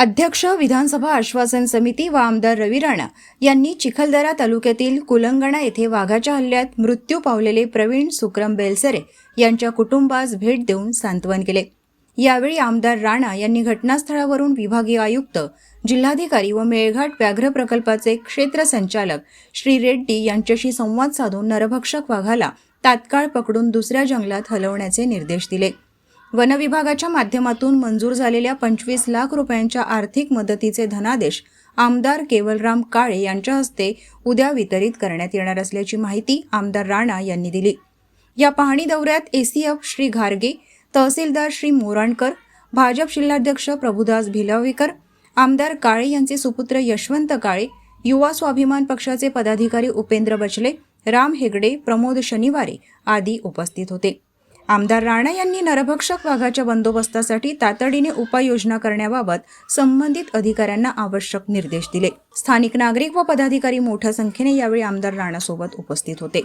अध्यक्ष विधानसभा आश्वासन समिती व आमदार रवी राणा यांनी चिखलदरा तालुक्यातील कुलंगणा येथे वाघाच्या हल्ल्यात मृत्यू पावलेले प्रवीण सुक्रम बेलसरे यांच्या कुटुंबास भेट देऊन सांत्वन केले. यावेळी आमदार राणा यांनी घटनास्थळावरून विभागीय आयुक्त जिल्हाधिकारी व मेळघाट व्याघ्र प्रकल्पाचे क्षेत्र संचालक श्री रेड्डी यांच्याशी संवाद साधून नरभक्षक वाघाला तात्काळ पकडून दुसऱ्या जंगलात हलवण्याचे निर्देश दिले. वनविभागाच्या माध्यमातून मंजूर झालेल्या पंचवीस लाख रुपयांच्या आर्थिक मदतीचे धनादेश आमदार केवलराम काळे यांच्या हस्ते उद्या वितरित करण्यात येणार असल्याची माहिती आमदार राणा यांनी दिली. या पाहणी दौऱ्यात एसीएफ श्री घारगे तहसीलदार श्री मोराणकर भाजप जिल्हाध्यक्ष प्रभुदास भिलावेकर आमदार काळे यांचे सुपुत्र यशवंत काळे युवा स्वाभिमान पक्षाचे पदाधिकारी उपेंद्र बचले राम हेगडे प्रमोद शनिवारे आदी उपस्थित होते. आमदार राणा यांनी नरभक्षक वाघाच्या बंदोबस्तासाठी तातडीने उपाययोजना करण्याबाबत संबंधित अधिकाऱ्यांना आवश्यक निर्देश दिले. स्थानिक नागरिक व पदाधिकारी मोठ्या संख्येने यावेळी आमदार राणासोबत उपस्थित होते.